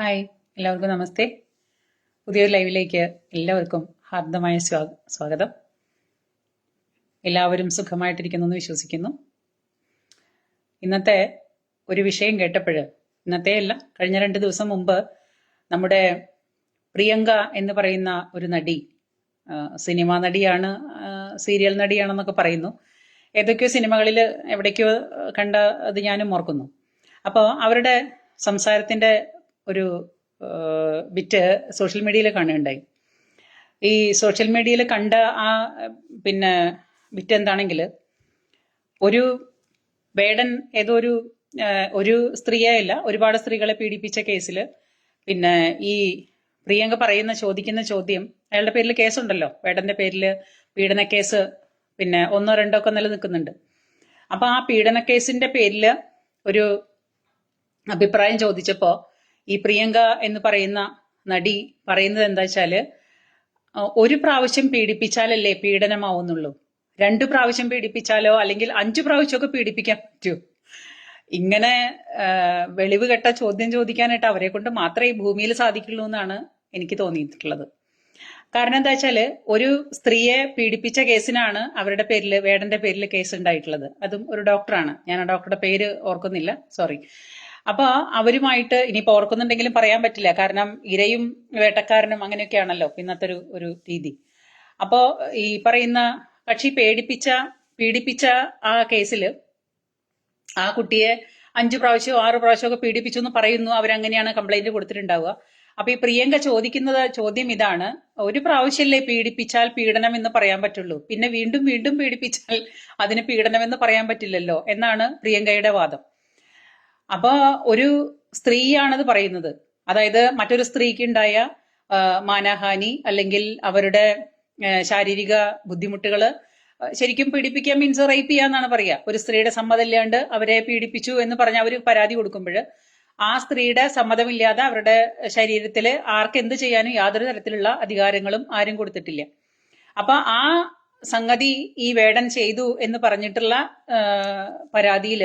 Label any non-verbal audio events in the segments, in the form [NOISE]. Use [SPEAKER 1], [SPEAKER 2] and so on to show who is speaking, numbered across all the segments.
[SPEAKER 1] Hi എല്ലാവർക്കും നമസ്തേ. പുതിയൊരു ലൈവിലേക്ക് എല്ലാവർക്കും ഹാർദമായ സ്വാഗതം. എല്ലാവരും സുഖമായിട്ടിരിക്കുന്നു എന്ന് വിശ്വസിക്കുന്നു. ഇന്നത്തെ ഒരു വിഷയം കേട്ടപ്പോൾ ഇന്നത്തെ അല്ല കഴിഞ്ഞ രണ്ട് ദിവസം മുമ്പ് നമ്മുടെ പ്രിയങ്ക എന്ന് പറയുന്ന ഒരു നടി സിനിമാ നടിയാണ് സീരിയൽ നടിയാണെന്നൊക്കെ പറയുന്നു. ഏതൊക്കെയോ സിനിമകളിൽ എവിടേക്കോ കണ്ട അത് ഞാനും ഓർക്കുന്നു. അപ്പോൾ അവരുടെ സംസാരത്തിന്റെ ഒരു ബിറ്റ് സോഷ്യൽ മീഡിയയിൽ കാണുകയുണ്ടായി. ഈ സോഷ്യൽ മീഡിയയിൽ കണ്ട ആ പിന്നെ ബിറ്റ് എന്താണെങ്കിൽ ഒരു വേടൻ ഏതോ ഒരു ഒരു സ്ത്രീയല്ല ഒരുപാട് സ്ത്രീകളെ പീഡിപ്പിച്ച കേസിൽ പിന്നെ ഈ പ്രിയങ്ക പറയുന്ന ചോദിക്കുന്ന ചോദ്യം അയാളുടെ പേരിൽ കേസുണ്ടല്ലോ. വേടന്റെ പേരിൽ പീഡന കേസ് പിന്നെ ഒന്നോ രണ്ടോ ഒക്കെ നിലനിൽക്കുന്നുണ്ട് അപ്പൊ ആ പീഡന കേസിന്റെ പേരിൽ ഒരു അഭിപ്രായം ചോദിച്ചപ്പോ ഈ പ്രിയങ്ക എന്ന് പറയുന്ന നടി പറയുന്നത് എന്താ വെച്ചാൽ ഒരു പ്രാവശ്യം പീഡിപ്പിച്ചാലല്ലേ പീഡനമാവുന്നുള്ളൂ. രണ്ടു പ്രാവശ്യം പീഡിപ്പിച്ചാലോ അല്ലെങ്കിൽ അഞ്ചു പ്രാവശ്യമൊക്കെ പീഡിപ്പിക്കാൻ പറ്റൂ. ഇങ്ങനെ വെളിവ് കെട്ട ചോദ്യം ചോദിക്കാനായിട്ട് അവരെ കൊണ്ട് മാത്രമേ ഈ ഭൂമിയിൽ സാധിക്കുള്ളൂ എന്നാണ് എനിക്ക് തോന്നിയിട്ടുള്ളത്. കാരണം എന്താ വെച്ചാൽ ഒരു സ്ത്രീയെ പീഡിപ്പിച്ച കേസിനാണ് അവരുടെ പേരിൽ വേടന്റെ പേരിൽ കേസ് ഉണ്ടായിട്ടുള്ളത്. അതും ഒരു ഡോക്ടറാണ്. ഞാൻ ആ ഡോക്ടറുടെ പേര് ഓർക്കുന്നില്ല. സോറി. അപ്പൊ അവരുമായിട്ട് ഇനിയിപ്പോ ഓർക്കുന്നുണ്ടെങ്കിലും പറയാൻ പറ്റില്ല. കാരണം ഇരയും വേട്ടക്കാരനും അങ്ങനെയൊക്കെയാണല്ലോ ഇന്നത്തെ ഒരു ഒരു രീതി. അപ്പോ ഈ പറയുന്ന കക്ഷി പേടിപ്പിച്ച പീഡിപ്പിച്ച ആ കേസിൽ ആ കുട്ടിയെ അഞ്ചു പ്രാവശ്യം ആറ് പ്രാവശ്യം ഒക്കെ പീഡിപ്പിച്ചു എന്ന് പറയുന്നു. അവരങ്ങനെയാണ് കംപ്ലൈന്റ് കൊടുത്തിട്ടുണ്ടാവുക. അപ്പൊ ഈ പ്രിയങ്ക ചോദിക്കുന്നത് ചോദ്യം ഇതാണ്. ഒരു പ്രാവശ്യമല്ലേ പീഡിപ്പിച്ചാൽ പീഡനം എന്ന് പറയാൻ പറ്റുള്ളൂ. പിന്നെ വീണ്ടും വീണ്ടും പീഡിപ്പിച്ചാൽ അതിന് പീഡനം എന്ന് പറയാൻ പറ്റില്ലല്ലോ എന്നാണ് പ്രിയങ്കയുടെ വാദം. അപ്പൊ ഒരു സ്ത്രീയാണത് പറയുന്നത്. അതായത് മറ്റൊരു സ്ത്രീക്ക് ഉണ്ടായ മാനഹാനി അല്ലെങ്കിൽ അവരുടെ ശാരീരിക ബുദ്ധിമുട്ടുകൾ ശരിക്കും പീഡിപ്പിക്കുക മീൻസ് റേപ്പ് ചെയ്യാന്നാണ് പറയുക. ഒരു സ്ത്രീയുടെ സമ്മതമില്ലാണ്ട് അവരെ പീഡിപ്പിച്ചു എന്ന് പറഞ്ഞ് അവർ പരാതി കൊടുക്കുമ്പോൾ ആ സ്ത്രീയുടെ സമ്മതമില്ലാതെ അവരുടെ ശരീരത്തിൽ ആർക്ക് എന്ത് ചെയ്യാനും യാതൊരു തരത്തിലുള്ള അധികാരങ്ങളും ആരും കൊടുത്തിട്ടില്ല. അപ്പൊ ആ സംഗതി ഈ വേടൻ ചെയ്തു എന്ന് പറഞ്ഞിട്ടുള്ള പരാതിയിൽ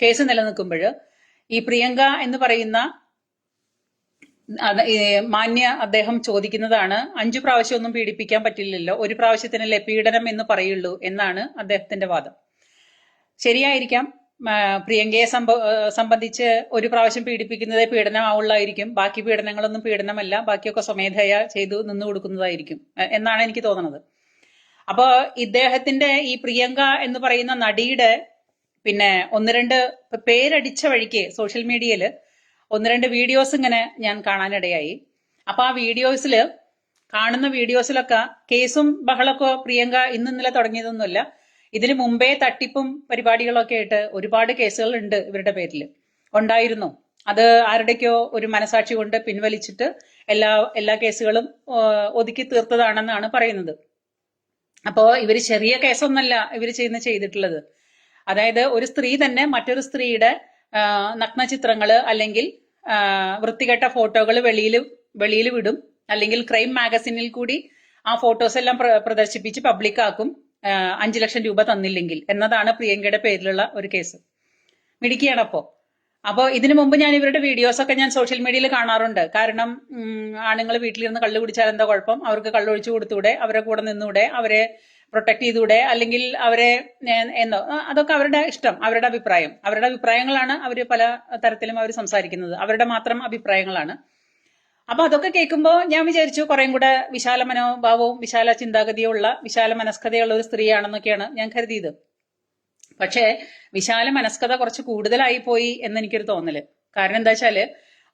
[SPEAKER 1] കേസ് നിലനിൽക്കുമ്പോൾ ഈ പ്രിയങ്ക എന്ന് പറയുന്ന മാന്യ അദ്ദേഹം ചോദിക്കുന്നതാണ് അഞ്ചു പ്രാവശ്യമൊന്നും പീഡിപ്പിക്കാൻ പറ്റില്ലല്ലോ ഒരു പ്രാവശ്യത്തിനല്ലേ പീഡനം എന്ന് പറയുള്ളൂ എന്നാണ് അദ്ദേഹത്തിന്റെ വാദം. ശരിയായിരിക്കാം. പ്രിയങ്കയെ സംബന്ധിച്ച് ഒരു പ്രാവശ്യം പീഡിപ്പിക്കുന്നതേ പീഡനമാവുള്ളായിരിക്കും. ബാക്കി പീഡനങ്ങളൊന്നും പീഡനമല്ല ബാക്കിയൊക്കെ സ്വമേധയ ചെയ്തു നിന്നു കൊടുക്കുന്നതായിരിക്കും എന്നാണ് എനിക്ക് തോന്നുന്നത് അപ്പോ ഇദ്ദേഹത്തിന്റെ ഈ പ്രിയങ്ക എന്ന് പറയുന്ന നടിയുടെ പിന്നെ ഒന്ന് രണ്ട് പേരടിച്ച വഴിക്ക് സോഷ്യൽ മീഡിയയിൽ ഒന്ന് രണ്ട് വീഡിയോസ് ഇങ്ങനെ ഞാൻ കാണാനിടയായി. അപ്പൊ ആ വീഡിയോസിൽ കാണുന്ന വീഡിയോസിലൊക്കെ കേസും ബഹളമൊക്കെ പ്രിയങ്ക ഇന്ന് ഇന്നലെ തുടങ്ങിയതൊന്നുമല്ല. ഇതിന് മുമ്പേ തട്ടിപ്പും പരിപാടികളൊക്കെ ആയിട്ട് ഒരുപാട് കേസുകൾ ഉണ്ട് ഇവരുടെ പേരിൽ ഉണ്ടായിരുന്നു. അത് ആരുടെക്കോ ഒരു മനസാക്ഷി കൊണ്ട് പിൻവലിച്ചിട്ട് എല്ലാ എല്ലാ കേസുകളും ഒതുക്കി തീർത്തതാണെന്നാണ് പറയുന്നത്. അപ്പോ ഇവർ ചെറിയ കേസൊന്നല്ല ഇവർ ചെയ്യുന്ന ചെയ്തിട്ടുള്ളത്. അതായത് ഒരു സ്ത്രീ തന്നെ മറ്റൊരു സ്ത്രീയുടെ നഗ്നചിത്രങ്ങൾ അല്ലെങ്കിൽ വൃത്തികെട്ട ഫോട്ടോകൾ വെളിയിൽ വെളിയിൽ വിടും. അല്ലെങ്കിൽ ക്രൈം മാഗസിനിൽ കൂടി ആ ഫോട്ടോസ് എല്ലാം പ്ര- പ്രദർശിപ്പിച്ച് പബ്ലിക്കാക്കും അഞ്ചു ലക്ഷം രൂപ തന്നില്ലെങ്കിൽ എന്നതാണ് പ്രിയങ്കയുടെ പേരിലുള്ള ഒരു കേസ്. മിടുക്കിയാണ് അപ്പോ. അപ്പോൾ ഇതിനു മുമ്പ് ഞാൻ ഇവരുടെ വീഡിയോസ് ഒക്കെ ഞാൻ സോഷ്യൽ മീഡിയയിൽ കാണാറുണ്ട്. കാരണം ആണുങ്ങൾ വീട്ടിലിരുന്ന് കള്ളു കുടിച്ചാൽ എന്താ കുഴപ്പം? അവർക്ക് കള്ളൊഴിച്ചു കൊടുത്തൂടെ? അവരെ കൂടെ നിന്നൂടെ? അവരെ പ്രൊട്ടക്ട് ചെയ്തൂടെ അല്ലെങ്കിൽ അവരെ എന്തോ അതൊക്കെ അവരുടെ ഇഷ്ടം അവരുടെ അഭിപ്രായം. അവരുടെ അഭിപ്രായങ്ങളാണ് അവർ പല തരത്തിലും അവർ സംസാരിക്കുന്നത്. അവരുടെ മാത്രം അഭിപ്രായങ്ങളാണ്. അപ്പൊ അതൊക്കെ കേൾക്കുമ്പോൾ ഞാൻ വിചാരിച്ചു കുറേം കൂടെ വിശാല മനോഭാവവും വിശാല ചിന്താഗതിയുള്ള വിശാല മനസ്കതയുള്ള ഒരു സ്ത്രീയാണെന്നൊക്കെയാണ് ഞാൻ കരുതിയത്. പക്ഷേ വിശാല മനസ്കത കുറച്ച് കൂടുതലായി പോയി എന്ന് എനിക്കൊരു തോന്നൽ. കാരണം എന്താ വെച്ചാൽ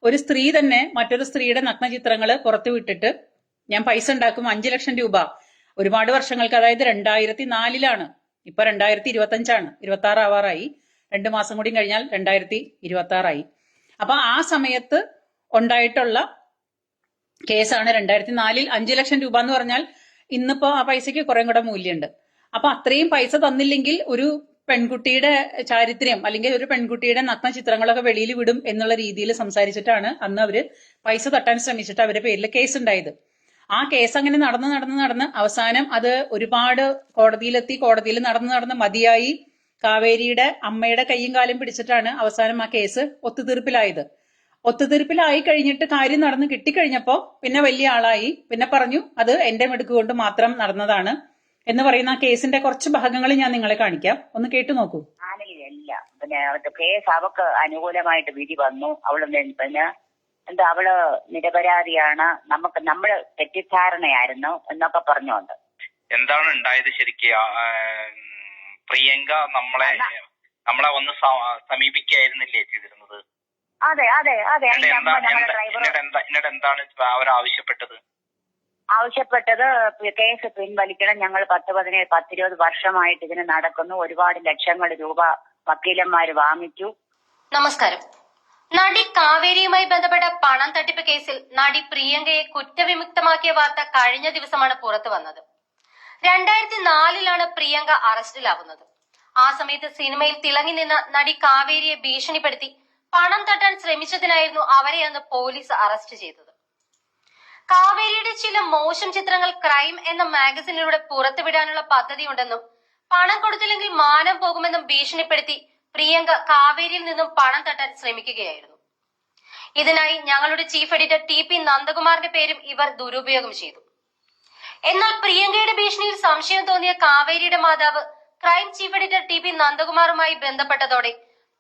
[SPEAKER 1] ഒരു സ്ത്രീ തന്നെ മറ്റൊരു സ്ത്രീയുടെ നഗ്നചിത്രങ്ങൾ പുറത്തു വിട്ടിട്ട് ഞാൻ പൈസ ഉണ്ടാക്കും അഞ്ചു ലക്ഷം രൂപ. ഒരുപാട് വർഷങ്ങൾക്ക് അതായത് രണ്ടായിരത്തി നാലിലാണ് ഇപ്പൊ രണ്ടായിരത്തി ഇരുപത്തി അഞ്ചാണ് ഇരുപത്തി ആറ് ആവാറായി രണ്ടു മാസം കൂടി കഴിഞ്ഞാൽ രണ്ടായിരത്തി ഇരുപത്തി ആറായി അപ്പൊ ആ സമയത്ത് ഉണ്ടായിട്ടുള്ള കേസാണ് രണ്ടായിരത്തി നാലിൽ അഞ്ചു ലക്ഷം രൂപ എന്ന് പറഞ്ഞാൽ ഇന്നിപ്പോ ആ പൈസയ്ക്ക് കുറേ കൂടെ മൂല്യമുണ്ട്. അപ്പൊ അത്രയും പൈസ തന്നില്ലെങ്കിൽ ഒരു പെൺകുട്ടിയുടെ ചാരിത്രം അല്ലെങ്കിൽ ഒരു പെൺകുട്ടിയുടെ നഗ്ന ചിത്രങ്ങളൊക്കെ വെളിയിൽ വിടും എന്നുള്ള രീതിയിൽ സംസാരിച്ചിട്ടാണ് അന്ന് അവർ പൈസ തട്ടാൻ ശ്രമിച്ചിട്ട് അവരുടെ പേരിൽ കേസ് ഉണ്ടായത് ആ കേസ് അങ്ങനെ നടന്ന് നടന്ന് നടന്ന് അവസാനം അത് ഒരുപാട് കോടതിയിലെത്തി കോടതിയിൽ നടന്ന് നടന്ന് മതിയായി കാവേരിയുടെ അമ്മയുടെ കൈയും കാലും പിടിച്ചിട്ടാണ് അവസാനം ആ കേസ് ഒത്തുതീർപ്പിലായത്. ഒത്തുതീർപ്പിലായി കഴിഞ്ഞിട്ട് കാര്യം നടന്ന് കിട്ടിക്കഴിഞ്ഞപ്പോ പിന്നെ വലിയ ആളായി. പിന്നെ പറഞ്ഞു അത് എന്റെ മിടുക്ക് കൊണ്ട് മാത്രം നടന്നതാണ്. എന്ന് പറയുന്ന ആ കേസിന്റെ കുറച്ച് ഭാഗങ്ങൾ ഞാൻ നിങ്ങളെ കാണിക്കാം. ഒന്ന് കേട്ടു നോക്കൂ.
[SPEAKER 2] പിന്നെ കേസ് അവക്ക് അനുകൂലമായിട്ട് വിധി വന്നു. അവൾ നി- പിന്നെ എന്താ അവൾ നിരപരാധിയാണ്. നമുക്ക് നമ്മൾ തെറ്റിദ്ധാരണയായിരുന്നു എന്നൊക്കെ പറഞ്ഞുകൊണ്ട്.
[SPEAKER 3] എന്താണ് ഉണ്ടായത് ശരിക്ക്? പ്രിയങ്ക നമ്മളെ നമ്മളെ ഒന്ന് സമീപിക്കായിരുന്നില്ലേ ചെയ്തിരുന്നത്?
[SPEAKER 2] അതെ അതെ അതെ.
[SPEAKER 3] എന്നിട്ട് എന്താണ് അവർ ആവശ്യപ്പെട്ടത്?
[SPEAKER 2] ആവശ്യപ്പെട്ടത് കേസ് പിൻവലിക്കണം. ഞങ്ങൾ പത്ത് പതിനേഴ് പത്തിരുപത് വർഷമായിട്ട് ഇതിന് നടക്കുന്നു. ഒരുപാട് ലക്ഷങ്ങൾ രൂപ വക്കീലന്മാർ വാങ്ങിച്ചു.
[SPEAKER 4] നമസ്കാരം. നടി കാവേരിയുമായി ബന്ധപ്പെട്ട പണം തട്ടിപ്പ് കേസിൽ നടി പ്രിയങ്കയെ കുറ്റവിമുക്തമാക്കിയ വാർത്ത കഴിഞ്ഞ ദിവസമാണ് പുറത്തു വന്നത്. രണ്ടായിരത്തി നാലിലാണ് പ്രിയങ്ക അറസ്റ്റിലാവുന്നത്. ആ സമയത്ത് സിനിമയിൽ തിളങ്ങി നിന്ന നടി കാവേരിയെ ഭീഷണിപ്പെടുത്തി പണം തട്ടാൻ ശ്രമിച്ചതിനായിരുന്നു അവരെ അന്ന് പോലീസ് അറസ്റ്റ് ചെയ്തത്. കാവേരിയുടെ ചില മോശം ചിത്രങ്ങൾ ക്രൈം എന്ന മാഗസിനിലൂടെ പുറത്തുവിടാനുള്ള പദ്ധതിയുണ്ടെന്നും പണം കൊടുത്തില്ലെങ്കിൽ മാനം പോകുമെന്നും ഭീഷണിപ്പെടുത്തി പ്രിയങ്ക കാവേരിയിൽ നിന്നും പണം തട്ടാൻ ശ്രമിക്കുകയായിരുന്നു. ഇതിനായി ഞങ്ങളുടെ ചീഫ് എഡിറ്റർ ടി പി നന്ദകുമാറിന്റെ പേരും ഇവർ ദുരുപയോഗം ചെയ്തു. എന്നാൽ പ്രിയങ്കയുടെ ഭീഷണിയിൽ സംശയം തോന്നിയ കാവേരിയുടെ മാതാവ് crime chief editor T P നന്ദകുമാറുമായി ബന്ധപ്പെട്ടതോടെ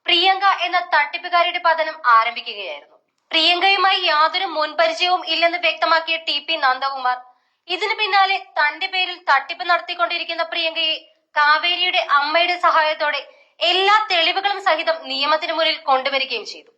[SPEAKER 4] പ്രിയങ്ക എന്ന തട്ടിപ്പുകാരിയുടെ പതനം ആരംഭിക്കുകയായിരുന്നു. പ്രിയങ്കയുമായി യാതൊരു മുൻപരിചയവും ഇല്ലെന്ന് വ്യക്തമാക്കിയ ടി പി നന്ദകുമാർ ഇതിനു പിന്നാലെ തന്റെ പേരിൽ തട്ടിപ്പ് നടത്തിക്കൊണ്ടിരിക്കുന്ന പ്രിയങ്കയെ കാവേരിയുടെ അമ്മയുടെ സഹായത്തോടെ എല്ലാ തെളിവുകളും സഹിതം നിയമത്തിന് മുന്നിൽ കൊണ്ടുവരികയും ചെയ്തു.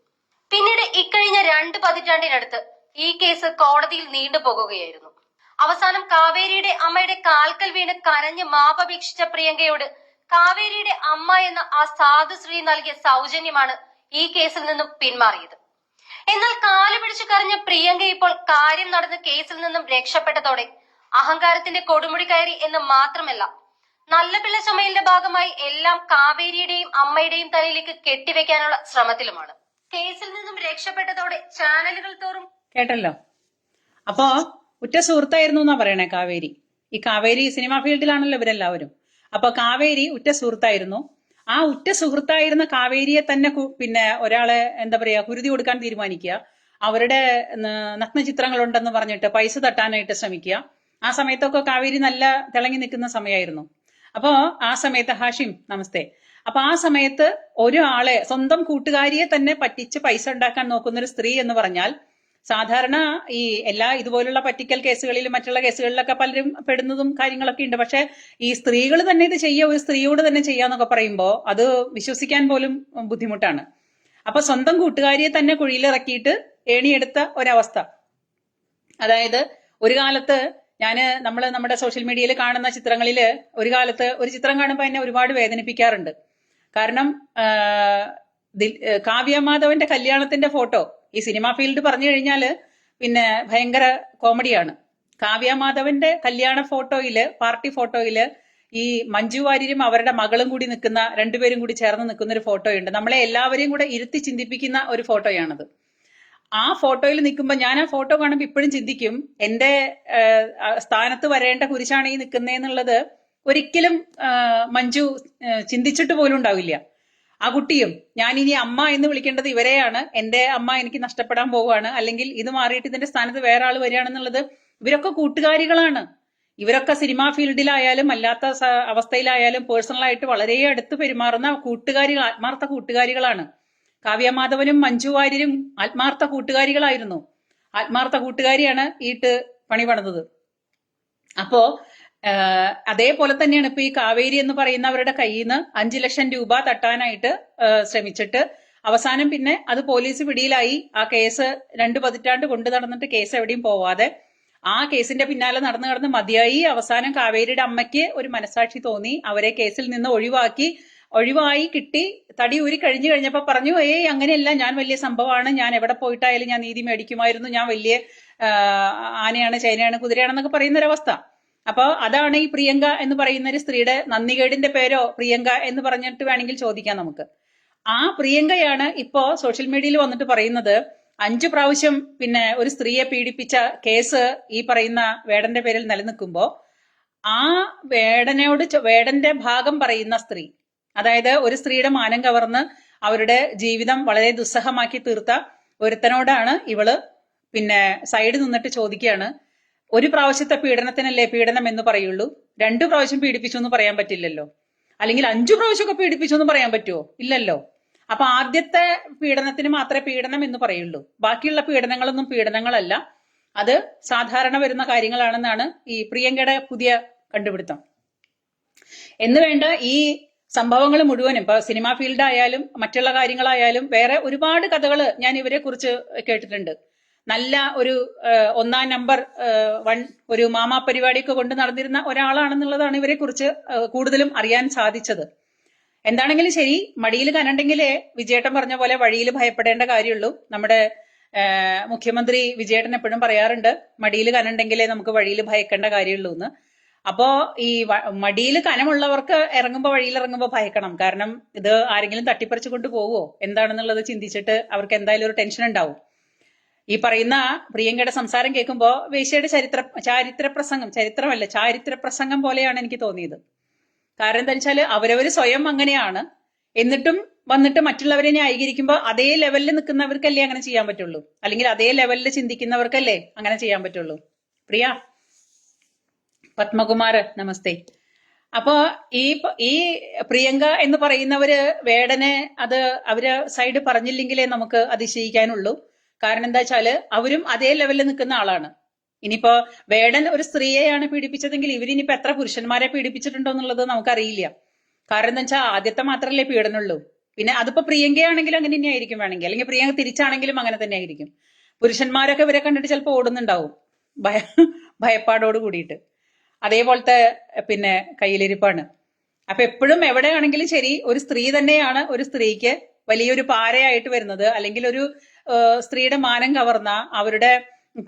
[SPEAKER 4] പിന്നീട് ഇക്കഴിഞ്ഞ രണ്ട് പതിറ്റാണ്ടിനടുത്ത് ഈ കേസ് കോടതിയിൽ നീണ്ടുപോകുകയായിരുന്നു അവസാനം കാവേരിയുടെ അമ്മയുടെ കാൽക്കൽ വീണ് കരഞ്ഞ് മാപ്പപേക്ഷിച്ച പ്രിയങ്കയോട് കാവേരിയുടെ അമ്മ എന്ന ആ സാധു സ്ത്രീ നൽകിയ സൗജന്യമാണ് ഈ കേസിൽ നിന്നും പിന്മാറിയത്. എന്നാൽ കാൽ പിടിച്ചു കരഞ്ഞ പ്രിയങ്ക ഇപ്പോൾ കാര്യം നടന്ന കേസിൽ നിന്നും രക്ഷപ്പെട്ടതോടെ അഹങ്കാരത്തിന്റെ കൊടുമുടി കയറി എന്ന് മാത്രമല്ല നല്ല പിള്ള ചമയലിന്റെ ഭാഗമായി എല്ലാം കാവേരിയുടെയും അമ്മയുടെയും തലയിലേക്ക് കെട്ടിവെക്കാനുള്ള ശ്രമത്തിലുമാണ്. കേസിൽ നിന്നും രക്ഷപ്പെട്ടതോടെ ചാനലുകൾ തോറും
[SPEAKER 1] കേട്ടല്ലോ. അപ്പോ ഉറ്റ സുഹൃത്തായിരുന്നു എന്നാ പറയണേ കാവേരി? ഈ കാവേരി സിനിമാ ഫീൽഡിലാണല്ലോ ഇവരെല്ലാവരും. അപ്പൊ കാവേരി ഉറ്റ സുഹൃത്തായിരുന്നു. ആ ഉറ്റ സുഹൃത്തായിരുന്ന കാവേരിയെ തന്നെ പിന്നെ ഒരാളെ എന്താ പറയാ കുരുതി കൊടുക്കാൻ തീരുമാനിക്കുക. അവരുടെ നഗ്ന നഗ്നചിത്രങ്ങൾ ഉണ്ടെന്ന് പറഞ്ഞിട്ട് പൈസ തട്ടാനായിട്ട് ശ്രമിക്കുക. ആ സമയത്തൊക്കെ കാവേരി നല്ല തിളങ്ങി നിൽക്കുന്ന സമയമായിരുന്നു. അപ്പോ ആ സമയത്ത് ഹാഷിം നമസ്തേ. അപ്പൊ ആ സമയത്ത് ഒരാളെ സ്വന്തം കൂട്ടുകാരിയെ തന്നെ പറ്റിച്ച് പൈസ ഉണ്ടാക്കാൻ നോക്കുന്ന ഒരു സ്ത്രീ എന്ന് പറഞ്ഞാൽ സാധാരണ ഈ എല്ലാ ഇതുപോലുള്ള പറ്റിക്കൽ കേസുകളിലും മറ്റുള്ള കേസുകളിലൊക്കെ പലരും പെടുന്നതും കാര്യങ്ങളൊക്കെ ഉണ്ട്. പക്ഷെ ഈ സ്ത്രീകൾ തന്നെ ഇത് ചെയ്യുക ഒരു സ്ത്രീയോട് തന്നെ ചെയ്യാന്നൊക്കെ പറയുമ്പോൾ അത് വിശ്വസിക്കാൻ പോലും ബുദ്ധിമുട്ടാണ്. അപ്പൊ സ്വന്തം കൂട്ടുകാരിയെ തന്നെ കുഴിയിലിറക്കിയിട്ട് ഏണിയെടുത്ത ഒരവസ്ഥ. അതായത് ഒരു കാലത്ത് ഞാൻ നമ്മൾ നമ്മുടെ സോഷ്യൽ മീഡിയയിൽ കാണുന്ന ചിത്രങ്ങളിൽ ഒരു കാലത്ത് ഒരു ചിത്രം കാണുമ്പോൾ എന്നെ ഒരുപാട് വേദനിപ്പിക്കാറുണ്ട്. കാരണം ആ, ദിൽ- ഏ, കാവ്യ മാധവന്റെ കല്യാണത്തിന്റെ ഫോട്ടോ ഈ സിനിമാ ഫീൽഡ് പറഞ്ഞു കഴിഞ്ഞാൽ പിന്നെ ഭയങ്കര കോമഡിയാണ്. കാവ്യ മാധവന്റെ കല്യാണ ഫോട്ടോയിൽ പാർട്ടി ഫോട്ടോയിൽ ഈ മഞ്ജു വാര്യരും അവരുടെ മകളും കൂടി നിൽക്കുന്ന രണ്ടുപേരും കൂടി ചേർന്ന് നിൽക്കുന്ന ഒരു ഫോട്ടോയുണ്ട്. നമ്മളെ എല്ലാവരെയും കൂടെ ഇരുത്തി ചിന്തിപ്പിക്കുന്ന ഒരു ഫോട്ടോയാണത്. ആ ഫോട്ടോയിൽ നിൽക്കുമ്പോൾ ഞാൻ ആ ഫോട്ടോ കാണുമ്പോൾ ഇപ്പോഴും ചിന്തിക്കും എന്റെ സ്ഥാനത്ത് വരേണ്ട കുരിശാണ് ഈ നിൽക്കുന്നതെന്നുള്ളത് ഒരിക്കലും മഞ്ജു ചിന്തിച്ചിട്ട് പോലും ഉണ്ടാവില്ല. ആ കുട്ടിയും ഞാൻ ഇനി അമ്മ എന്ന് വിളിക്കേണ്ടത് ഇവരെയാണ് എന്റെ അമ്മ എനിക്ക് നഷ്ടപ്പെടാൻ പോവുകയാണ് അല്ലെങ്കിൽ ഇത് മാറിയിട്ട് ഇതിന്റെ സ്ഥാനത്ത് വേറെ ആൾ വരികയാണെന്നുള്ളത് ഇവരൊക്കെ കൂട്ടുകാരികളാണ്. ഇവരൊക്കെ സിനിമാ ഫീൽഡിലായാലും അല്ലാത്ത അവസ്ഥയിലായാലും പേഴ്സണലായിട്ട് വളരെ അടുത്ത് പെരുമാറുന്ന കൂട്ടുകാരികൾ ആത്മാർത്ഥ കൂട്ടുകാരികളാണ്. കാവ്യമാധവനും മഞ്ജു വാര്യരും ആത്മാർത്ഥ കൂട്ടുകാരികളായിരുന്നു. ആത്മാർത്ഥ കൂട്ടുകാരിയാണ് ഈട്ട് പണി പണിതത്. അപ്പോ അതേപോലെ തന്നെയാണ് ഇപ്പൊ ഈ കാവേരി എന്ന് പറയുന്നവരുടെ കയ്യിൽ നിന്ന് അഞ്ചു ലക്ഷം രൂപ തട്ടാനായിട്ട് ശ്രമിച്ചിട്ട് അവസാനം പിന്നെ അത് പോലീസ് പിടിയിലായി. ആ കേസ് രണ്ട് പതിറ്റാണ്ട് കൊണ്ടു നടന്നിട്ട് കേസ് എവിടെയും പോവാതെ ആ കേസിന്റെ പിന്നാലെ നടന്നു കടന്ന് മതിയായി. അവസാനം കാവേരിയുടെ അമ്മയ്ക്ക് ഒരു മനസാക്ഷി തോന്നി. അവരെ കേസിൽ നിന്ന് ഒഴിവാക്കി. ഒഴിവായി കിട്ടി. തടി ഊരി കഴിഞ്ഞു കഴിഞ്ഞപ്പോൾ പറഞ്ഞു ഏയ് അങ്ങനെയല്ല. ഞാൻ വലിയ സംഭവമാണ്. ഞാൻ എവിടെ പോയിട്ടായാലും ഞാൻ നീതി മേടിക്കുമായിരുന്നു. ഞാൻ വലിയ ആനയാണ് ചൈനയാണ് കുതിരയാണെന്നൊക്കെ പറയുന്ന ഒരവസ്ഥ അപ്പോൾ അതാണ് ഈ പ്രിയങ്ക എന്ന് പറയുന്ന ഒരു സ്ത്രീയുടെ നന്ദികേടിന്റെ പേരോ പ്രിയങ്ക എന്ന് പറഞ്ഞിട്ട് വേണമെങ്കിൽ ചോദിക്കാം നമുക്ക്. ആ പ്രിയങ്കയാണ് ഇപ്പോ സോഷ്യൽ മീഡിയയിൽ വന്നിട്ട് പറയുന്നത് അഞ്ചു പ്രാവശ്യം പിന്നെ ഒരു സ്ത്രീയെ പീഡിപ്പിച്ച കേസ് ഈ പറയുന്ന വേടന്റെ പേരിൽ നിലനിൽക്കുമ്പോൾ ആ വേടനോട് വേടന്റെ ഭാഗം പറയുന്ന സ്ത്രീ അതായത് ഒരു സ്ത്രീയുടെ മാനം കവർന്ന് അവരുടെ ജീവിതം വളരെ ദുസ്സഹമാക്കി തീർത്ത ഒരുത്തനോടാണ് ഇവൾ പിന്നെ സൈഡ് നിന്നിട്ട് ചോദിക്കുകയാണ് ഒരു പ്രാവശ്യത്തെ പീഡനത്തിനല്ലേ പീഡനം എന്ന് പറയുള്ളൂ? രണ്ടു പ്രാവശ്യം പീഡിപ്പിച്ചു എന്ന് പറയാൻ പറ്റില്ലല്ലോ? അല്ലെങ്കിൽ അഞ്ചു പ്രാവശ്യമൊക്കെ പീഡിപ്പിച്ചു എന്ന് പറയാൻ പറ്റുമോ ഇല്ലല്ലോ? അപ്പൊ ആദ്യത്തെ പീഡനത്തിന് മാത്രമേ പീഡനം എന്ന് പറയുള്ളൂ. ബാക്കിയുള്ള പീഡനങ്ങളൊന്നും പീഡനങ്ങളല്ല. അത് സാധാരണ വരുന്ന കാര്യങ്ങളാണെന്നാണ് ഈ പ്രിയങ്കയുടെ പുതിയ കണ്ടുപിടുത്തം. എന്ന് വേണ്ട ഈ സംഭവങ്ങൾ മുഴുവനും ഇപ്പൊ സിനിമാ ഫീൽഡ് ആയാലും മറ്റുള്ള കാര്യങ്ങളായാലും വേറെ ഒരുപാട് കഥകൾ ഞാൻ ഇവരെ കുറിച്ച് കേട്ടിട്ടുണ്ട്. നല്ല ഒരു ഒന്നാം നമ്പർ വൺ ഒരു മാമാ പരിപാടിയൊക്കെ കൊണ്ട് നടന്നിരുന്ന ഒരാളാണെന്നുള്ളതാണ് ഇവരെ കുറിച്ച് കൂടുതലും അറിയാൻ സാധിച്ചത്. എന്താണെങ്കിലും ശരി മടിയിൽ കനണ്ടെങ്കിലേ വിജയേട്ടൻ പറഞ്ഞ പോലെ വഴിയിൽ ഭയപ്പെടേണ്ട കാര്യമുള്ളൂ. നമ്മുടെ മുഖ്യമന്ത്രി വിജയേട്ടൻ എപ്പോഴും പറയാറുണ്ട് മടിയിൽ കനണ്ടെങ്കിലേ നമുക്ക് വഴിയിൽ ഭയക്കേണ്ട കാര്യമുള്ളൂ എന്ന് അപ്പോ ഈ മടിയിൽ കനമുള്ളവർക്ക് ഇറങ്ങുമ്പോ വഴിയിൽ ഇറങ്ങുമ്പോ ഭയക്കണം. കാരണം ഇത് ആരെങ്കിലും തട്ടിപ്പറിച്ചു കൊണ്ട് പോവോ എന്താണെന്നുള്ളത് ചിന്തിച്ചിട്ട് അവർക്ക് എന്തായാലും ഒരു ടെൻഷൻ ഉണ്ടാവും. ഈ പറയുന്ന പ്രിയങ്കയുടെ സംസാരം കേൾക്കുമ്പോ വേശ്യയുടെ ചരിത്ര ചാരിത്ര പ്രസംഗം ചരിത്രമല്ല ചാരിത്ര പ്രസംഗം പോലെയാണ് എനിക്ക് തോന്നിയത്. കാരണം എന്താ വെച്ചാൽ അവരവര് സ്വയം അങ്ങനെയാണ്. എന്നിട്ടും വന്നിട്ട് മറ്റുള്ളവരെ ന്യായീകരിക്കുമ്പോൾ അതേ ലെവലിൽ നിൽക്കുന്നവർക്കല്ലേ അങ്ങനെ ചെയ്യാൻ പറ്റുള്ളൂ? അല്ലെങ്കിൽ അതേ ലെവലിൽ ചിന്തിക്കുന്നവർക്കല്ലേ അങ്ങനെ ചെയ്യാൻ പറ്റുള്ളൂ? പ്രിയ? പത്മകുമാർ നമസ്തേ. അപ്പോ ഈ ഈ പ്രിയങ്ക എന്ന് പറയുന്നവര് വേടനെ അത് അവർ സൈഡ് പറഞ്ഞില്ലെങ്കിലേ നമുക്ക് അതിശയിക്കാനുള്ളൂ. കാരണം എന്താ വെച്ചാൽ അവരും അതേ ലെവലിൽ നിൽക്കുന്ന ആളാണ്. ഇനിയിപ്പോ വേടൻ ഒരു സ്ത്രീയെയാണ് പീഡിപ്പിച്ചതെങ്കിൽ ഇവരിനിപ്പോ എത്ര പുരുഷന്മാരെ പീഡിപ്പിച്ചിട്ടുണ്ടോ എന്നുള്ളത് നമുക്കറിയില്ല. കാരണം എന്താ വെച്ചാൽ ആദ്യത്തെ മാത്രമല്ലേ പീഡനുള്ളൂ പിന്നെ അതിപ്പോ പ്രിയങ്കയാണെങ്കിലും അങ്ങനെ തന്നെ ആയിരിക്കും വേണമെങ്കിൽ. അല്ലെങ്കിൽ പ്രിയങ്ക തിരിച്ചാണെങ്കിലും അങ്ങനെ തന്നെ ആയിരിക്കും പുരുഷന്മാരൊക്കെ ഇവരെ കണ്ടിട്ട് ചിലപ്പോൾ ഓടുന്നുണ്ടാവും. ഭയ ഭയപ്പാടോട് കൂടിയിട്ട്. അതേപോലത്തെ പിന്നെ കയ്യിലിരിപ്പാണ്. അപ്പൊ എപ്പോഴും എവിടെയാണെങ്കിലും ശരി ഒരു സ്ത്രീ തന്നെയാണ് ഒരു സ്ത്രീക്ക് വലിയൊരു പാരയായിട്ട് വരുന്നത്. അല്ലെങ്കിൽ ഒരു സ്ത്രീയുടെ മാനം കവർന്ന അവരുടെ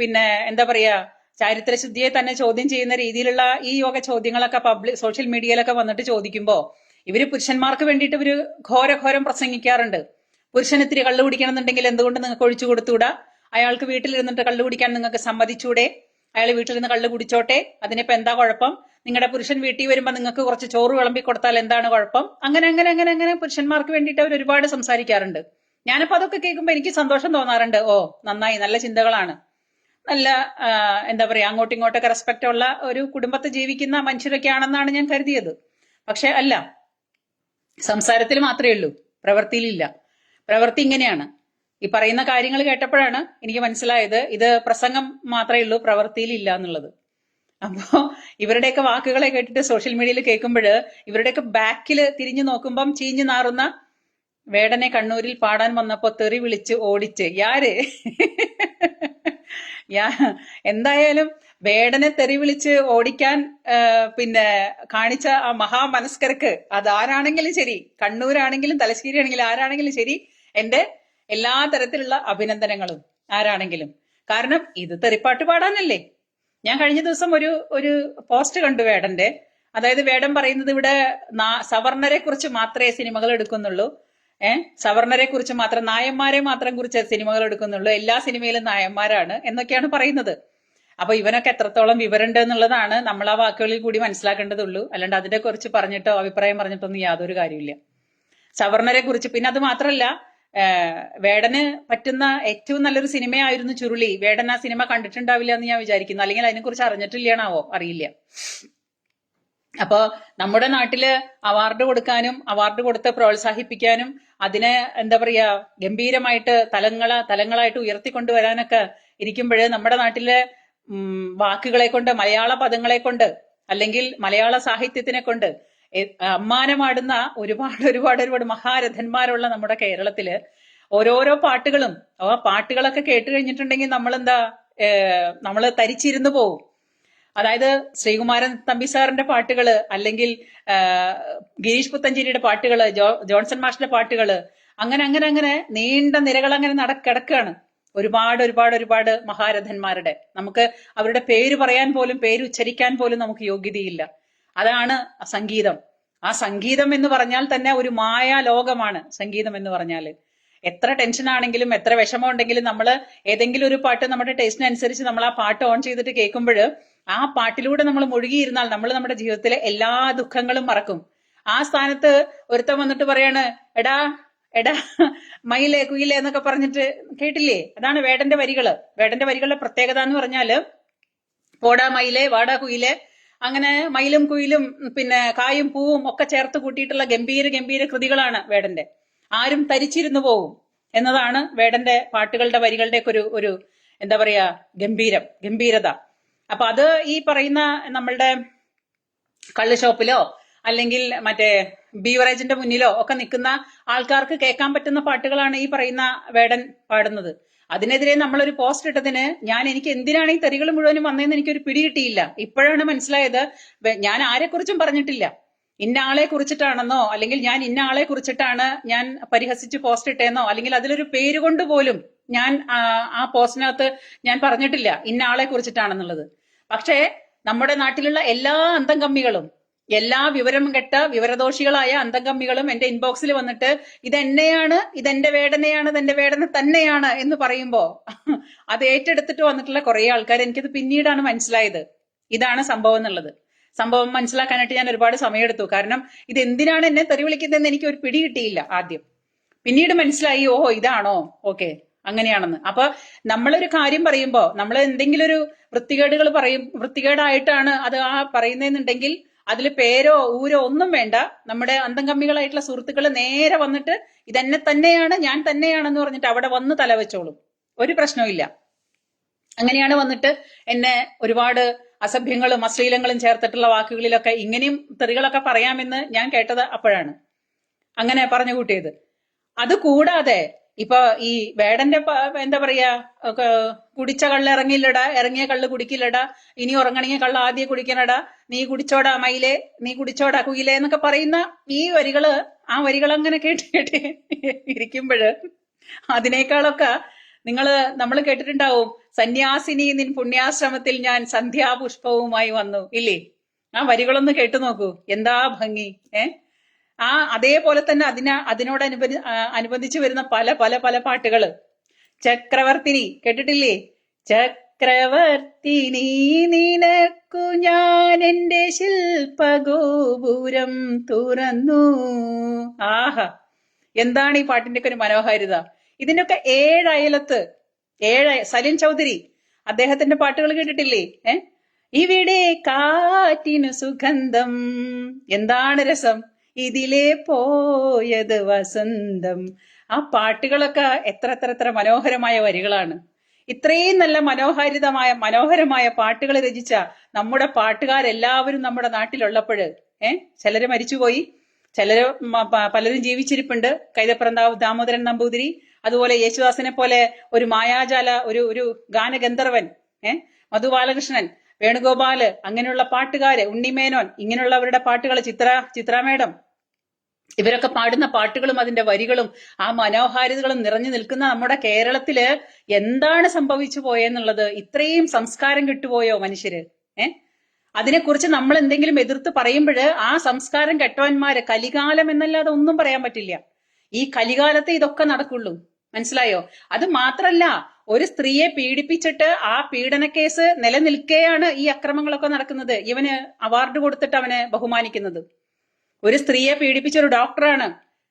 [SPEAKER 1] പിന്നെ എന്താ പറയാ ചാരിത്രശുദ്ധിയെ തന്നെ ചോദ്യം ചെയ്യുന്ന രീതിയിലുള്ള ഈ യോഗ ചോദ്യങ്ങളൊക്കെ പബ്ലിക് സോഷ്യൽ മീഡിയയിലൊക്കെ വന്നിട്ട് ചോദിക്കുമ്പോൾ ഇവർ പുരുഷന്മാർക്ക് വേണ്ടിയിട്ട് ഇവർ ഘോരഘോരം പ്രസംഗിക്കാറുണ്ട്. പുരുഷൻ ഇത്തിരി കള്ളു കുടിക്കണം എന്നുണ്ടെങ്കിൽ എന്തുകൊണ്ട് നിങ്ങൾക്ക് ഒഴിച്ചു കൊടുത്തുകൂടാ അയാൾക്ക് വീട്ടിലിരുന്നിട്ട് കള്ളു കുടിക്കാൻ നിങ്ങൾക്ക് സമ്മതിച്ചൂടെ? അയാൾ വീട്ടിൽ നിന്ന് കള്ള് കുടിച്ചോട്ടെ? അതിനിപ്പോ എന്താ കുഴപ്പം? നിങ്ങളുടെ പുരുഷൻ വീട്ടിൽ വരുമ്പോൾ നിങ്ങൾക്ക് കുറച്ച് ചോറ് വിളമ്പി കൊടുത്താൽ എന്താണ് കുഴപ്പം? അങ്ങനെ അങ്ങനെ അങ്ങനെ അങ്ങനെ പുരുഷന്മാർക്ക് വേണ്ടിയിട്ട് അവർ ഒരുപാട് സംസാരിക്കാറുണ്ട്. ഞാനിപ്പോ അതൊക്കെ കേൾക്കുമ്പോൾ എനിക്ക് സന്തോഷം തോന്നാറുണ്ട്. ഓ നന്നായി നല്ല ചിന്തകളാണ്. നല്ല എന്താ പറയാ അങ്ങോട്ടും ഇങ്ങോട്ടൊക്കെ റെസ്പെക്റ്റ് ഉള്ള ഒരു കുടുംബത്തെ ജീവിക്കുന്ന മനുഷ്യരൊക്കെ ആണെന്നാണ് ഞാൻ കരുതിയത്. പക്ഷെ അല്ല. സംസാരത്തിൽ മാത്രമേ ഉള്ളൂ. പ്രവൃത്തിയിലില്ല. പ്രവൃത്തി ഇങ്ങനെയാണ്. ഈ പറയുന്ന കാര്യങ്ങൾ കേട്ടപ്പോഴാണ് എനിക്ക് മനസ്സിലായത് ഇത് പ്രസംഗം മാത്രമേ ഉള്ളൂ പ്രവൃത്തിയിൽ ഇല്ല എന്നുള്ളത്. അപ്പോ ഇവരുടെയൊക്കെ വാക്കുകളെ കേട്ടിട്ട് സോഷ്യൽ മീഡിയയിൽ കേൾക്കുമ്പോൾ ഇവരുടെയൊക്കെ ബാക്കിൽ തിരിഞ്ഞു നോക്കുമ്പം ചീഞ്ഞു നാറുന്ന വേടനെ കണ്ണൂരിൽ പാടാൻ വന്നപ്പോ തെറി വിളിച്ച് ഓടിച്ച് യാര്? [LAUGHS] യാ എന്തായാലും വേടനെ തെറി വിളിച്ച് ഓടിക്കാൻ പിന്നെ കാണിച്ച ആ മഹാമനസ്കർക്ക് അതാരാണെങ്കിലും ശരി കണ്ണൂരാണെങ്കിലും തലശ്ശേരി ആണെങ്കിലും ആരാണെങ്കിലും ശരി എന്റെ എല്ലാ തരത്തിലുള്ള അഭിനന്ദനങ്ങളും ആരാണെങ്കിലും. കാരണം ഇത് തെറിപ്പാട്ട് പാടാനല്ലേ? ഞാൻ കഴിഞ്ഞ ദിവസം ഒരു ഒരു പോസ്റ്റ് കണ്ടു വേടന്റെ. അതായത് വേടം പറയുന്നത് ഇവിടെ സവർണരെ കുറിച്ച് മാത്രമേ സിനിമകൾ എടുക്കുന്നുള്ളൂ. ഏഹ് സവർണരെ കുറിച്ച് മാത്രം നായന്മാരെ മാത്രം കുറിച്ച് സിനിമകൾ എടുക്കുന്നുള്ളൂ. എല്ലാ സിനിമയിലും നായന്മാരാണ് എന്നൊക്കെയാണ് പറയുന്നത്. അപ്പൊ ഇവനൊക്കെ എത്രത്തോളം വിവരമുണ്ട് എന്നുള്ളതാണ് നമ്മൾ ആ വാക്കുകളിൽ കൂടി മനസ്സിലാക്കേണ്ടതുള്ളൂ. അല്ലാണ്ട് അതിനെ കുറിച്ച് പറഞ്ഞിട്ടോ അഭിപ്രായം പറഞ്ഞിട്ടൊന്നും യാതൊരു കാര്യമില്ല സവർണരെ കുറിച്ച് പിന്നെ അത് മാത്രമല്ല വേടന് പറ്റുന്ന ഏറ്റവും നല്ലൊരു സിനിമയായിരുന്നു ചുരുളി. വേടൻ ആ സിനിമ കണ്ടിട്ടുണ്ടാവില്ല എന്ന് ഞാൻ വിചാരിക്കുന്നു. അല്ലെങ്കിൽ അതിനെക്കുറിച്ച് അറിഞ്ഞിട്ടില്ലാണാവോ അറിയില്ല. അപ്പോ നമ്മുടെ നാട്ടിൽ അവാർഡ് കൊടുക്കാനും അവാർഡ് കൊടുത്ത് പ്രോത്സാഹിപ്പിക്കാനും അതിനെ എന്താ പറയാ ഗംഭീരമായിട്ട് തലങ്ങള തലങ്ങളായിട്ട് ഉയർത്തിക്കൊണ്ടുവരാനൊക്കെ ഇരിക്കുമ്പോഴേ നമ്മുടെ നാട്ടിലെ വാക്കുകളെ കൊണ്ട് മലയാള പദങ്ങളെ കൊണ്ട് അല്ലെങ്കിൽ മലയാള സാഹിത്യത്തിനെ കൊണ്ട് അമ്മാനമാടുന്ന ഒരുപാട് ഒരുപാട് ഒരുപാട് മഹാരഥന്മാരുള്ള നമ്മുടെ കേരളത്തിൽ ഓരോരോ പാട്ടുകളും ആ പാട്ടുകളൊക്കെ കേട്ട് കഴിഞ്ഞിട്ടുണ്ടെങ്കിൽ നമ്മളെന്താ നമ്മൾ തരിച്ചിരുന്നു പോവും. അതായത് ശ്രീകുമാരൻ തമ്പി സാറിന്റെ പാട്ടുകൾ അല്ലെങ്കിൽ ഗിരീഷ് പുത്തഞ്ചേരിയുടെ പാട്ടുകൾ ജോ ജോൺസൺ മാഷിന്റെ പാട്ടുകൾ അങ്ങനെ അങ്ങനെ അങ്ങനെ നീണ്ട നിരകൾ അങ്ങനെ നട കിടക്കുകയാണ് ഒരുപാട് ഒരുപാട് ഒരുപാട് മഹാരഥന്മാരുടെ. നമുക്ക് അവരുടെ പേര് പറയാൻ പോലും പേര് ഉച്ചരിക്കാൻ പോലും നമുക്ക് യോഗ്യതയില്ല. അതാണ് സംഗീതം. ആ സംഗീതം എന്ന് പറഞ്ഞാൽ തന്നെ ഒരു മായാ ലോകമാണ് സംഗീതം എന്ന് പറഞ്ഞാൽ എത്ര ടെൻഷൻ ആണെങ്കിലും എത്ര വിഷമം ഉണ്ടെങ്കിലും നമ്മൾ ഏതെങ്കിലും ഒരു പാട്ട് നമ്മുടെ ടേസ്റ്റിനനുസരിച്ച് നമ്മൾ ആ പാട്ട് ഓൺ ചെയ്തിട്ട് കേൾക്കുമ്പോൾ ആ പാട്ടിലൂടെ നമ്മൾ മുഴുകിയിരുന്നാൽ നമ്മൾ നമ്മുടെ ജീവിതത്തിലെ എല്ലാ ദുഃഖങ്ങളും മറക്കും. ആ സ്ഥാനത്ത് ഒരുത്തൻ വന്നിട്ട് പറയാണ് എടാ എടാ മയിലേ കുയിലേ എന്നൊക്കെ പറഞ്ഞിട്ട് കേട്ടില്ലേ? അതാണ് വേടന്റെ വരികൾ. വേടന്റെ വരികളുടെ പ്രത്യേകത എന്ന് പറഞ്ഞാൽ പോടാ മയിലേ വാടാ കുയിലേ അങ്ങനെ മയിലും കുയിലും പിന്നെ കായും പൂവും ഒക്കെ ചേർത്ത് കൂട്ടിയിട്ടുള്ള ഗംഭീര ഗംഭീര കൃതികളാണ് വേടന്റെ. ആരും തരിച്ചിരുന്നു പോവും എന്നതാണ് വേടന്റെ പാട്ടുകളുടെ വരികളുടെ ഒരു ഒരു എന്താ പറയാ ഗംഭീരം ഗംഭീരത. അപ്പൊ അത് ഈ പറയുന്ന നമ്മളുടെ കള്ള് ഷോപ്പിലോ അല്ലെങ്കിൽ മറ്റേ ബീവറേജിന്റെ മുന്നിലോ ഒക്കെ നിൽക്കുന്ന ആൾക്കാർക്ക് കേൾക്കാൻ പറ്റുന്ന പാട്ടുകളാണ് ഈ പറയുന്ന വേടൻ പാടുന്നത്. അതിനെതിരെ നമ്മളൊരു പോസ്റ്റ് ഇട്ടതിന് ഞാൻ എനിക്ക് എന്തിനാണ് ഈ തെറികൾ മുഴുവനും വന്നതെന്ന് എനിക്കൊരു പിടി കിട്ടിയില്ല. ഇപ്പോഴാണ് മനസ്സിലായത്. ഞാൻ ആരെക്കുറിച്ചും പറഞ്ഞിട്ടില്ല. ഇന്ന ആളെ കുറിച്ചിട്ടാണെന്നോ അല്ലെങ്കിൽ ഞാൻ ഇന്ന ആളെ കുറിച്ചിട്ടാണ് ഞാൻ പരിഹസിച്ച് പോസ്റ്റ് ഇട്ടേന്നോ അല്ലെങ്കിൽ അതിലൊരു പേര് കൊണ്ട് പോലും ഞാൻ ആ, ആ പോസ്റ്റിനകത്ത് ഞാൻ പറഞ്ഞിട്ടില്ല ഇന്ന ആളെ കുറിച്ചിട്ടാണെന്നുള്ളത്. പക്ഷേ നമ്മുടെ നാട്ടിലുള്ള എല്ലാ അന്തംകമ്മികളും എല്ലാ വിവരം കെട്ട വിവരദോഷികളായ അന്തംഗമ്മികളും എന്റെ ഇൻബോക്സിൽ വന്നിട്ട് ഇതെന്നെയാണ് ഇതെന്റെ വേദനയാണ് ഇതെന്റെ വേദന തന്നെയാണ് എന്ന് പറയുമ്പോ അത് ഏറ്റെടുത്തിട്ട് വന്നിട്ടുള്ള കുറെ ആൾക്കാർ എനിക്കത് പിന്നീടാണ് മനസ്സിലായത്. ഇതാണ് സംഭവം എന്നുള്ളത്. സംഭവം മനസ്സിലാക്കാനായിട്ട് ഞാൻ ഒരുപാട് സമയമെടുത്തു. കാരണം ഇത് എന്തിനാണ് എന്നെ തെറി വിളിക്കുന്നതെന്ന് എനിക്ക് ഒരു പിടി കിട്ടിയില്ല ആദ്യം. പിന്നീട് മനസ്സിലായി ഓഹോ ഇതാണോ? ഓക്കെ അങ്ങനെയാണെന്ന്. അപ്പൊ നമ്മളൊരു കാര്യം പറയുമ്പോ നമ്മൾ എന്തെങ്കിലും ഒരു വൃത്തികേടുകൾ പറയും വൃത്തികേടായിട്ടാണ് അത് ആ പറയുന്നതെന്നുണ്ടെങ്കിൽ അതിൽ പേരോ ഊരോ ഒന്നും വേണ്ട. നമ്മുടെ അന്തംകമ്മികളായിട്ടുള്ള സുഹൃത്തുക്കൾ നേരെ വന്നിട്ട് ഇതെന്നെ തന്നെയാണ് ഞാൻ തന്നെയാണെന്ന് പറഞ്ഞിട്ട് അവിടെ വന്ന് തലവെച്ചോളും ഒരു പ്രശ്നവും അങ്ങനെയാണ് വന്നിട്ട് എന്നെ ഒരുപാട് അസഭ്യങ്ങളും അശ്ലീലങ്ങളും ചേർത്തിട്ടുള്ള വാക്കുകളിലൊക്കെ ഇങ്ങനെയും തെറികളൊക്കെ പറയാമെന്ന് ഞാൻ കേട്ടത് അപ്പോഴാണ്. അങ്ങനെ പറഞ്ഞു കൂട്ടിയത് അത് കൂടാതെ ഇപ്പൊ ഈ വേടന്റെ എന്താ പറയാ കുടിച്ച കള്ള് ഇറങ്ങില്ലടാ ഇറങ്ങിയ കള്ള് കുടിക്കില്ലടാ ഇനി ഉറങ്ങണമെങ്കിൽ കള്ള് ആദ്യം കുടിക്കണടാ നീ കുടിച്ചോടാ മയിലേ നീ കുടിച്ചോടാ കുയിലേ എന്നൊക്കെ പറയുന്ന ഈ വരികൾ ആ വരികൾ അങ്ങനെ കേട്ട് കേട്ട് ഇരിക്കുമ്പോഴ് അതിനേക്കാളൊക്കെ നിങ്ങൾ നമ്മൾ കേട്ടിട്ടുണ്ടാവും സന്യാസിനി നിൻ പുണ്യാശ്രമത്തിൽ ഞാൻ സന്ധ്യാപുഷ്പവുമായി വന്നു ഇല്ലേ? ആ വരികളൊന്ന് കേട്ടു നോക്കൂ എന്താ ഭംഗി ഏ? ആ അതേപോലെ തന്നെ അതിന അനുബന്ധി അനുബന്ധിച്ച് വരുന്ന പല പല പല പാട്ടുകൾ ചക്രവർത്തിനി കേട്ടിട്ടില്ലേ? ചക്രവർത്തിനി നിനക്കു ഞാൻ എന്റെ ശില്പഗോപുരം തുറന്നു. ആഹ. എന്താണ് ഈ പാട്ടിന്റെ ഒക്കെ ഒരു മനോഹാരിത? ഇതിനൊക്കെ ഏഴയലത്ത് ഏഴ സലിൻ ചൗധരി അദ്ദേഹത്തിന്റെ പാട്ടുകൾ കേട്ടിട്ടില്ലേ? ഏ? ഇവിടെ കാറ്റിനു സുഗന്ധം. എന്താണ് രസം? ഇതിലെ പോയത് വസന്തം. ആ പാട്ടുകളൊക്കെ എത്ര എത്ര എത്ര മനോഹരമായ വരികളാണ്. ഇത്രയും നല്ല മനോഹാരിതമായ മനോഹരമായ പാട്ടുകൾ രചിച്ച നമ്മുടെ പാട്ടുകാരെല്ലാവരും നമ്മുടെ നാട്ടിലുള്ളപ്പോഴ് ഏ ചിലര് മരിച്ചുപോയി. ചിലര് പലരും ജീവിച്ചിരിപ്പുണ്ട്. കൈതപ്രന്താവ് ദാമോദരൻ നമ്പൂതിരി അതുപോലെ യേശുദാസിനെ പോലെ ഒരു മായാജാല ഒരു ഒരു ഗാനഗന്ധർവൻ ഏ മധു ബാലകൃഷ്ണൻ വേണുഗോപാൽ അങ്ങനെയുള്ള പാട്ടുകാര് ഉണ്ണിമേനോൻ ഇങ്ങനെയുള്ളവരുടെ പാട്ടുകൾ ചിത്ര ചിത്ര മേഡം. ഇവരൊക്കെ പാടുന്ന പാട്ടുകളും അതിന്റെ വരികളും ആ മനോഹാരിതകളും നിറഞ്ഞു നിൽക്കുന്ന നമ്മുടെ കേരളത്തിൽ എന്താണ് സംഭവിച്ചു പോയെന്നുള്ളത് ഇത്രയും സംസ്കാരം കിട്ടുപോയോ മനുഷ്യര്? ഏ? അതിനെക്കുറിച്ച് നമ്മൾ എന്തെങ്കിലും എതിർത്ത് പറയുമ്പോൾ ആ സംസ്കാരം കെട്ടവന്മാര് കലികാലം എന്നല്ലാതെ ഒന്നും പറയാൻ പറ്റില്ല. ഈ കലികാലത്തെ ഇതൊക്കെ നടക്കുള്ളൂ. മനസ്സിലായോ? അത് മാത്രല്ല ഒരു സ്ത്രീയെ പീഡിപ്പിച്ചിട്ട് ആ പീഡന കേസ് നിലനിൽക്കെയാണ് ഈ അക്രമങ്ങളൊക്കെ നടക്കുന്നത്. ഇവന് അവാർഡ് കൊടുത്തിട്ട് അവനെ ബഹുമാനിക്കുന്നത്. ഒരു സ്ത്രീയെ പീഡിപ്പിച്ച ഒരു ഡോക്ടറാണ്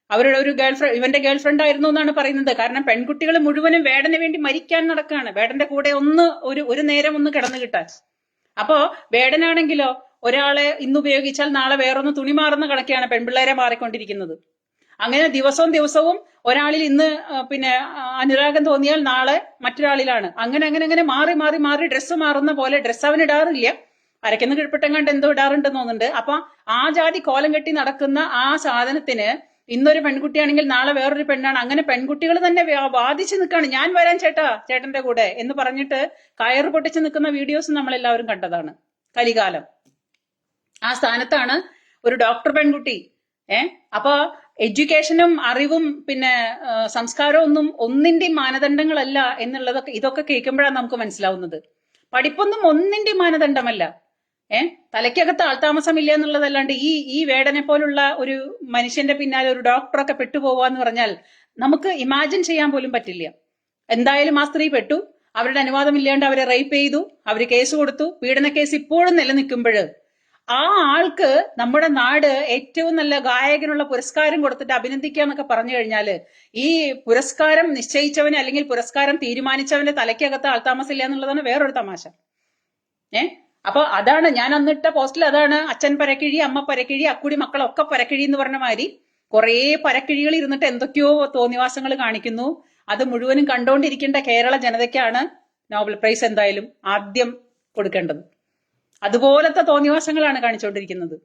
[SPEAKER 1] അവരുടെ ഒരു ഗേൾഫ്രണ്ട് ഇവന്റെ ഗേൾഫ്രണ്ട് ആയിരുന്നു എന്നാണ് പറയുന്നത്. കാരണം പെൺകുട്ടികൾ മുഴുവനും വേടന് വേണ്ടി മരിക്കാൻ നടക്കാണ്. വേടന്റെ കൂടെ ഒന്ന് ഒരു ഒരു നേരം ഒന്ന് കിടന്നു കിട്ടാൻ. അപ്പോ വേടനാണെങ്കിലോ ഒരാളെ ഇന്ന് ഉപയോഗിച്ചാൽ നാളെ വേറൊന്ന് തുണി മാറുന്ന കണക്കെയാണ് പെൺപിള്ളേരെ മാറിക്കൊണ്ടിരിക്കുന്നത്. അങ്ങനെ ദിവസവും ദിവസവും ഒരാളിൽ ഇന്ന് പിന്നെ അനുരാഗം തോന്നിയാൽ നാളെ മറ്റൊരാളിലാണ്. അങ്ങനെ അങ്ങനെ അങ്ങനെ മാറി മാറി മാറി ഡ്രസ്സ് മാറുന്ന പോലെ ഡ്രസ്സ് അവൻ ഇടാറില്ല. അരക്കുന്ന കിഴപ്പിട്ടം കണ്ട് എന്തോ ഇടാറുണ്ടെന്ന് തോന്നുന്നുണ്ട്. അപ്പൊ ആ ജാതി കോലം കെട്ടി നടക്കുന്ന ആ സാധനത്തിന് ഇന്നൊരു പെൺകുട്ടിയാണെങ്കിൽ നാളെ വേറൊരു പെണ്ണാണ്. അങ്ങനെ പെൺകുട്ടികൾ തന്നെ വാദിച്ചു നിൽക്കാണ്. ഞാൻ വരാൻ ചേട്ടാ ചേട്ടന്റെ കൂടെ എന്ന് പറഞ്ഞിട്ട് കയറ് പൊട്ടിച്ച് നിൽക്കുന്ന വീഡിയോസ് നമ്മൾ എല്ലാവരും കണ്ടതാണ്. കലികാലം. ആ സ്ഥാനത്താണ് ഒരു ഡോക്ടർ പെൺകുട്ടി. ഏഹ് അപ്പൊ എഡ്യൂക്കേഷനും അറിവും പിന്നെ സംസ്കാരവും ഒന്നും ഒന്നിന്റെയും മാനദണ്ഡങ്ങളല്ല എന്നുള്ളതൊക്കെ ഇതൊക്കെ കേൾക്കുമ്പോഴാണ് നമുക്ക് മനസ്സിലാവുന്നത്. പഠിപ്പൊന്നും ഒന്നിന്റെ മാനദണ്ഡമല്ല. ഏഹ് തലയ്ക്കകത്ത് ആൾതാമസമില്ല എന്നുള്ളതല്ലാണ്ട് ഈ ഈ വേടനെ പോലുള്ള ഒരു മനുഷ്യന്റെ പിന്നാലെ ഒരു ഡോക്ടറൊക്കെ പെട്ടുപോവാന്ന് പറഞ്ഞാൽ നമുക്ക് ഇമാജിൻ ചെയ്യാൻ പോലും പറ്റില്ല. എന്തായാലും ആ സ്ത്രീ പെട്ടു. അവരുടെ അനുവാദം ഇല്ലാണ്ട് അവരെ റേപ്പ് ചെയ്തു. അവർ കേസ് കൊടുത്തു. പീഡന കേസ് ഇപ്പോഴും നിലനിൽക്കുമ്പോൾ ആ ആൾക്ക് നമ്മുടെ നാട് ഏറ്റവും നല്ല ഗായകനുള്ള പുരസ്കാരം കൊടുത്തിട്ട് അഭിനന്ദിക്കുക എന്നൊക്കെ പറഞ്ഞു കഴിഞ്ഞാൽ ഈ പുരസ്കാരം നിശ്ചയിച്ചവന് അല്ലെങ്കിൽ പുരസ്കാരം തീരുമാനിച്ചവന്റെ തലയ്ക്കകത്ത് ആൾതാമസില്ല എന്നുള്ളതാണ് വേറൊരു തമാശ. ഏ? അപ്പൊ അതാണ് ഞാൻ അന്നിട്ട പോസ്റ്റിൽ അതാണ് അച്ഛൻ പരക്കിഴി അമ്മ പരക്കിഴി അക്കുടി മക്കളൊക്കെ പരക്കിഴി എന്ന് പറഞ്ഞ മാതിരി കുറേ പരക്കിഴികൾ ഇരുന്നിട്ട് എന്തൊക്കെയോ തോന്നിവാസങ്ങൾ കാണിക്കുന്നു. അത് മുഴുവനും കണ്ടുകൊണ്ടിരിക്കേണ്ട കേരള ജനതയ്ക്കാണ് നോബൽ പ്രൈസ് എന്തായാലും ആദ്യം കൊടുക്കേണ്ടത്. അതുപോലത്തെ തോന്നിവാസങ്ങളാണ് കാണിച്ചുകൊണ്ടിരിക്കുന്നത്.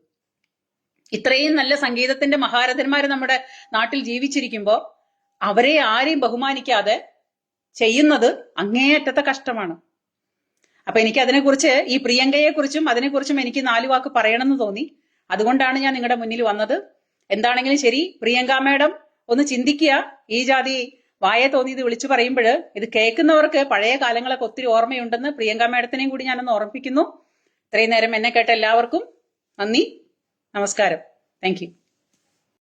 [SPEAKER 1] ഇത്രയും നല്ല സംഗീതത്തിന്റെ മഹാരഥന്മാർ നമ്മുടെ നാട്ടിൽ ജീവിച്ചിരിക്കുമ്പോൾ അവരെ ആരെയും ബഹുമാനിക്കാതെ ചെയ്യുന്നത് അങ്ങേയറ്റത്തെ കഷ്ടമാണ്. അപ്പൊ എനിക്ക് അതിനെക്കുറിച്ച് ഈ പ്രിയങ്കയെ കുറിച്ചും അതിനെക്കുറിച്ചും എനിക്ക് നാലു വാക്ക് പറയണമെന്ന് തോന്നി. അതുകൊണ്ടാണ് ഞാൻ നിങ്ങളുടെ മുന്നിൽ വന്നത്. എന്താണെങ്കിലും ശരി പ്രിയങ്ക മാഡം ഒന്ന് ചിന്തിക്കുക. ഈ ജാതി വായ തോന്നി തോന്നിയത് വിളിച്ചു പറയുമ്പോൾ ഇത് കേൾക്കുന്നവർക്ക് പഴയ കാലങ്ങളൊക്കെ ഒത്തിരി ഓർമ്മയുണ്ടെന്ന് പ്രിയങ്ക മാഡത്തിനെയും കൂടി ഞാനൊന്ന് ഓർമ്മിപ്പിക്കുന്നു. ഇത്രയും നേരം എന്നെ കേട്ട എല്ലാവർക്കും നന്ദി നമസ്കാരം. താങ്ക്